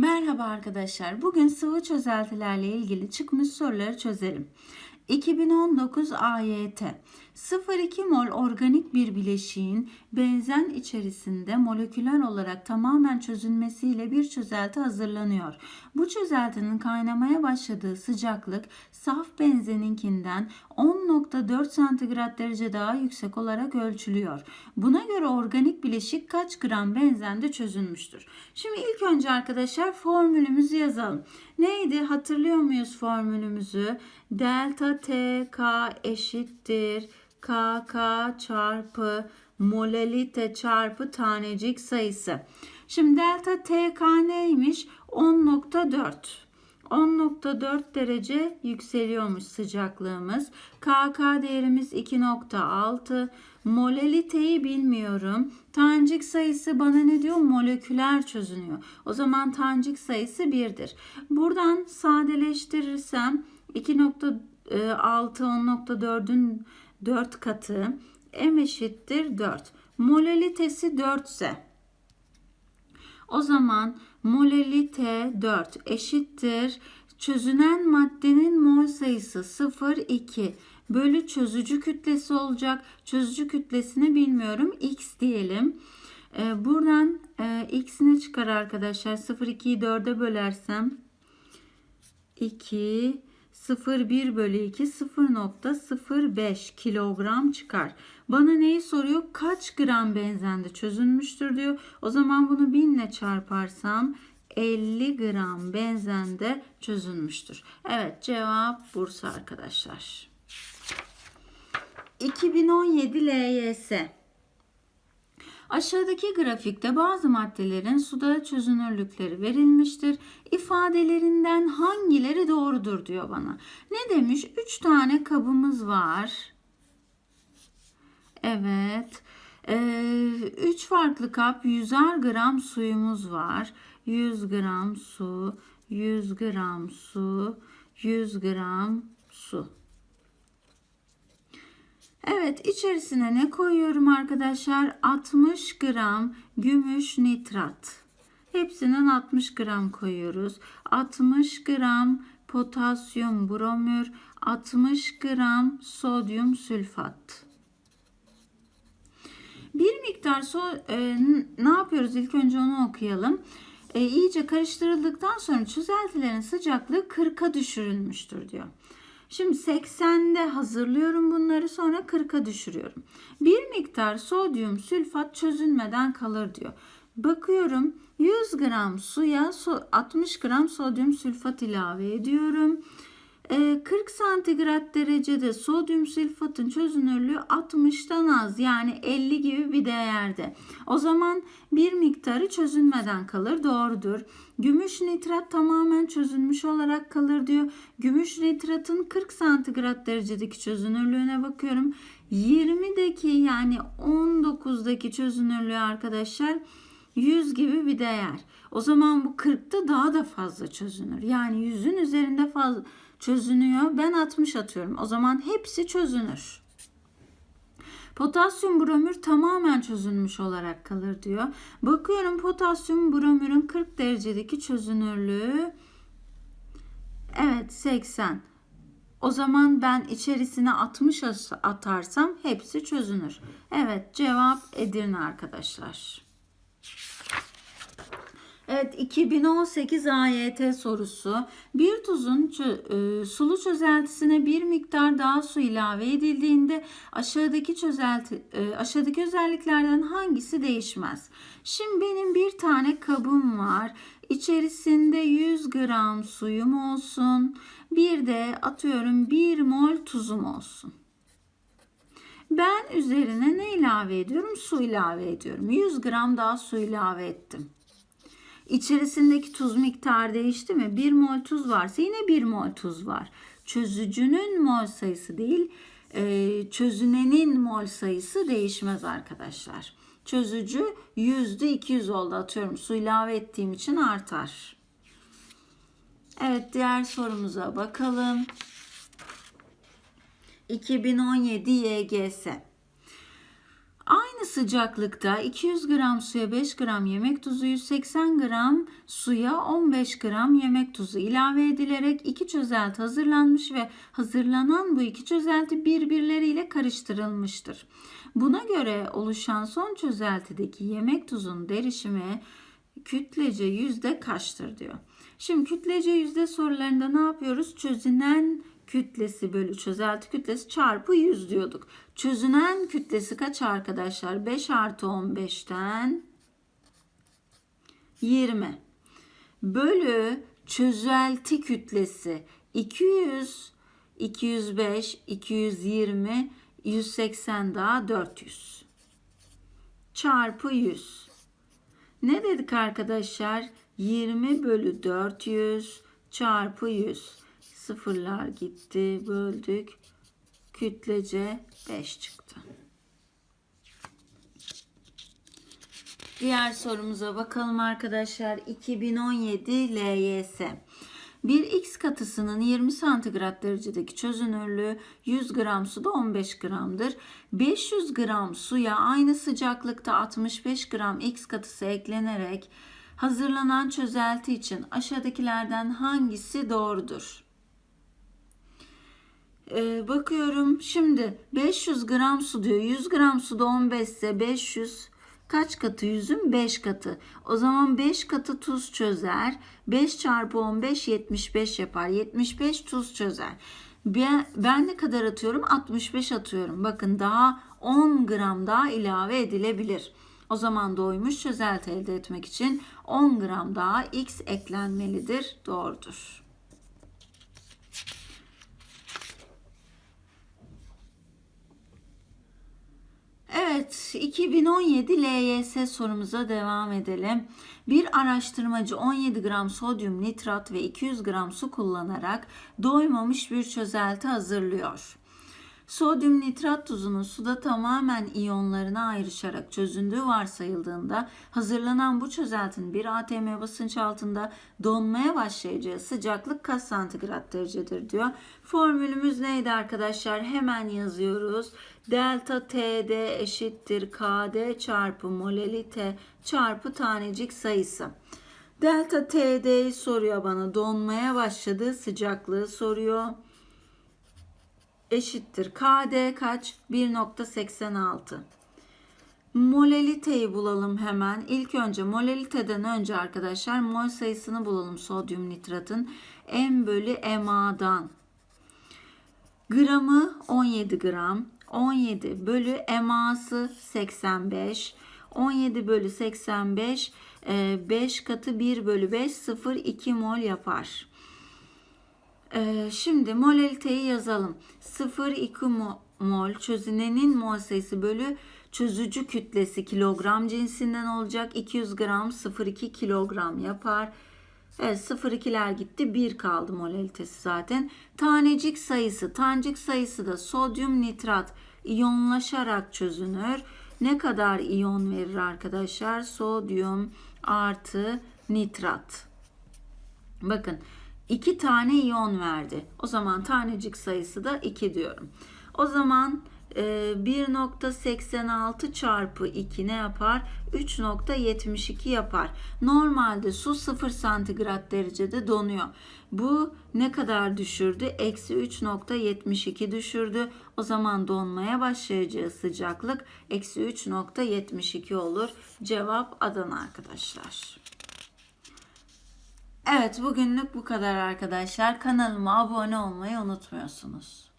Merhaba arkadaşlar. Bugün sıvı çözeltilerle ilgili çıkmış soruları çözelim. 2019 AYT 0,2 mol organik bir bileşiğin benzen içerisinde moleküler olarak tamamen çözülmesiyle bir çözelti hazırlanıyor. Bu çözeltinin kaynamaya başladığı sıcaklık saf benzeninkinden 10.4 santigrat derece daha yüksek olarak ölçülüyor. Buna göre organik bileşik kaç gram benzende çözülmüştür? Şimdi ilk önce arkadaşlar formülümüzü yazalım. Neydi? Hatırlıyor muyuz formülümüzü? Delta T K eşittir KK çarpı molalite çarpı tanecik sayısı. Şimdi delta TK neymiş? 10.4. 10.4 derece yükseliyormuş sıcaklığımız. KK değerimiz 2.6. Molaliteyi bilmiyorum. Tancik sayısı bana ne diyor? Moleküler çözünüyor. O zaman tancik sayısı 1'dir. Buradan sadeleştirirsem 2.6 10.4'ün 4 katı m eşittir 4. Molalitesi 4 ise o zaman molalite 4 eşittir çözünen maddenin mol sayısı 0,2 bölü çözücü kütlesi olacak. Çözücü kütlesini bilmiyorum. X diyelim. Ee, buradan e, x ne çıkar arkadaşlar? 0,2'yi 4'e bölersem 2 0,1 bölü 2 0.05 kilogram çıkar. Bana neyi soruyor? Kaç gram benzende çözülmüştür diyor. O zaman bunu 1000 ile çarparsam 50 gram benzende çözülmüştür. Evet cevap Bursa arkadaşlar. 2017 LYS Aşağıdaki grafikte bazı maddelerin suda çözünürlükleri verilmiştir. İfadelerinden hangileri doğrudur diyor bana. Ne demiş? 3 tane kabımız var. Evet. 3 ee, farklı kap 100'er gram suyumuz var. 100 gram su, 100 gram su, 100 gram su. Evet içerisine ne koyuyorum arkadaşlar? 60 gram gümüş nitrat. Hepsinden 60 gram koyuyoruz. 60 gram potasyum bromür, 60 gram sodyum sülfat. Bir miktar so e, ne yapıyoruz? İlk önce onu okuyalım. E, iyice karıştırıldıktan sonra çözeltilerin sıcaklığı 40'a düşürülmüştür diyor. Şimdi 80'de hazırlıyorum bunları sonra 40'a düşürüyorum. Bir miktar sodyum sülfat çözünmeden kalır diyor. Bakıyorum 100 gram suya 60 gram sodyum sülfat ilave ediyorum. 40 ee, santigrat derecede sodyum sülfatın çözünürlüğü 60'tan az yani 50 gibi bir değerde. O zaman bir miktarı çözünmeden kalır doğrudur. Gümüş nitrat tamamen çözülmüş olarak kalır diyor. Gümüş nitratın 40 santigrat derecedeki çözünürlüğüne bakıyorum. 20'deki yani 19'daki çözünürlüğü arkadaşlar 100 gibi bir değer. O zaman bu 40'ta daha da fazla çözünür. Yani 100'ün üzerinde fazla çözünüyor. Ben 60 atıyorum. O zaman hepsi çözünür. Potasyum bromür tamamen çözülmüş olarak kalır diyor. Bakıyorum potasyum bromürün 40 derecedeki çözünürlüğü evet 80. O zaman ben içerisine 60 atarsam hepsi çözünür. Evet cevap Edirne arkadaşlar. Evet 2018 AYT sorusu. Bir tuzun e, sulu çözeltisine bir miktar daha su ilave edildiğinde aşağıdaki çözelti e, aşağıdaki özelliklerden hangisi değişmez? Şimdi benim bir tane kabım var. İçerisinde 100 gram suyum olsun. Bir de atıyorum 1 mol tuzum olsun. Ben üzerine ne ilave ediyorum? Su ilave ediyorum. 100 gram daha su ilave ettim. İçerisindeki tuz miktarı değişti mi? 1 mol tuz varsa yine 1 mol tuz var. Çözücünün mol sayısı değil, e, çözünenin mol sayısı değişmez arkadaşlar. Çözücü yüzde 200 oldu atıyorum. Su ilave ettiğim için artar. Evet diğer sorumuza bakalım. 2017 YGS. Aynı sıcaklıkta 200 gram suya 5 gram yemek tuzu, 180 gram suya 15 gram yemek tuzu ilave edilerek iki çözelti hazırlanmış ve hazırlanan bu iki çözelti birbirleriyle karıştırılmıştır. Buna göre oluşan son çözeltideki yemek tuzunun derişimi kütlece yüzde kaçtır diyor. Şimdi kütlece yüzde sorularında ne yapıyoruz? Çözünen kütlesi bölü çözelti kütlesi çarpı 100 diyorduk. Çözünen kütlesi kaç arkadaşlar? 5 artı 15'ten 20 bölü çözelti kütlesi 200 205 220 180 daha 400 çarpı 100 ne dedik arkadaşlar? 20 bölü 400 çarpı 100 sıfırlar gitti böldük kütlece 5 çıktı Diğer sorumuza bakalım arkadaşlar. 2017 LYS. Bir X katısının 20 santigrat derecedeki çözünürlüğü 100 gram suda 15 gramdır. 500 gram suya aynı sıcaklıkta 65 gram X katısı eklenerek hazırlanan çözelti için aşağıdakilerden hangisi doğrudur? Ee, bakıyorum şimdi 500 gram su diyor. 100 gram suda 15 ise 500 kaç katı yüzün? 5 katı. O zaman 5 katı tuz çözer. 5 çarpı 15 75 yapar. 75 tuz çözer. Ben, ben ne kadar atıyorum? 65 atıyorum. Bakın daha 10 gram daha ilave edilebilir. O zaman doymuş çözelti elde etmek için 10 gram daha X eklenmelidir. Doğrudur. Evet, 2017 LYS sorumuza devam edelim. Bir araştırmacı 17 gram sodyum nitrat ve 200 gram su kullanarak doymamış bir çözelti hazırlıyor. Sodyum nitrat tuzunun suda tamamen iyonlarına ayrışarak çözündüğü varsayıldığında hazırlanan bu çözeltinin bir atm basınç altında donmaya başlayacağı sıcaklık kaç santigrat derecedir diyor. Formülümüz neydi arkadaşlar? Hemen yazıyoruz. Delta TD eşittir KD çarpı molelite çarpı tanecik sayısı. Delta TD'yi soruyor bana. Donmaya başladığı sıcaklığı soruyor eşittir. KD kaç? 1.86. Moleliteyi bulalım hemen. İlk önce moleliteden önce arkadaşlar mol sayısını bulalım sodyum nitratın. M bölü MA'dan. Gramı 17 gram. 17 bölü MA'sı 85. 17 bölü 85 5 katı 1 bölü 5 0 2 mol yapar. Ee, şimdi molaliteyi yazalım. 0,2 mol çözünenin mol bölü çözücü kütlesi kilogram cinsinden olacak. 200 gram 0,2 kilogram yapar. Evet 0,2'ler gitti. 1 kaldı molalitesi zaten. Tanecik sayısı. Tanecik sayısı da sodyum nitrat iyonlaşarak çözünür. Ne kadar iyon verir arkadaşlar? Sodyum artı nitrat. Bakın 2 tane iyon verdi. O zaman tanecik sayısı da 2 diyorum. O zaman 1.86 e, çarpı 2 ne yapar? 3.72 yapar. Normalde su 0 santigrat derecede donuyor. Bu ne kadar düşürdü? Eksi 3.72 düşürdü. O zaman donmaya başlayacağı sıcaklık eksi 3.72 olur. Cevap Adana arkadaşlar. Evet bugünlük bu kadar arkadaşlar. Kanalıma abone olmayı unutmuyorsunuz.